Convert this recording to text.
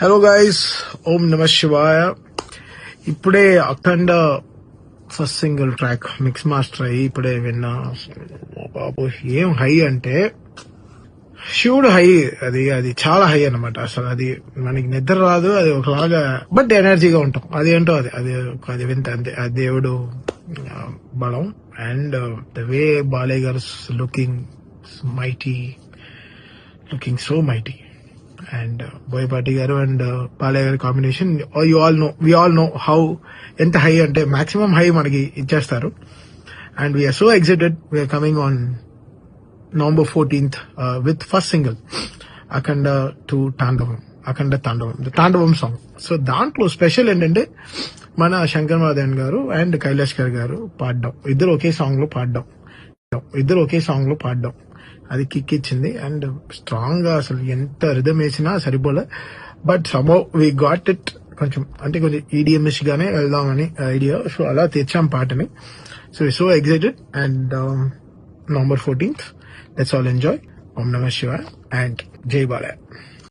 Hello guys ఓం నమ శివాయ ఇప్పుడే Akhanda first single track mix master అయ్యి ఇప్పుడే విన్నా. బాబు ఏం హై అంటే శివుడు హై అది అది చాలా హై అన్నమాట. అసలు అది మనకి నిద్ర రాదు అది ఒకలాగా బట్ ఎనర్జీగా ఉంటాం. అది ఏంటో అది అది అది వింత అంతే. ఆ దేవుడు బలం. And the way Balayya garu looking mighty looking so mighty and Boyapati uh, garu and Balayya uh, గారి combination you all know we all know how ఎంత హై అంటే మాక్సిమం హై మనకి ఇచ్చేస్తారు. And we're so excited we're coming on November fourteenth with first single Akhanda two Thandavam Akhanda Thandavam the తాండవం song so దాంట్లో special ఏంటంటే మన శంకర్ మాధవన్ గారు and Kailash గారు గారు పాడడం. ఇద్దరు ఒకే సాంగ్లో పాడడం. ఇద్దరు ఒకే సాంగ్లో పాడడం. అది కిక్ ఇచ్చింది. అండ్ స్ట్రాంగ్గా అసలు ఎంత రిధం వేసినా సరిపోలే. బట్ సమో వి గాట్ ఇట్ కొంచెం అంటే కొంచెం ఈడిఎంఎస్ గానే వెళ్దామని ఐడియా సో అలా తెచ్చాం పాటని. So so excited and November fourteenth let's all enjoy ఓం నమ శివ అండ్ జై బాలయ్య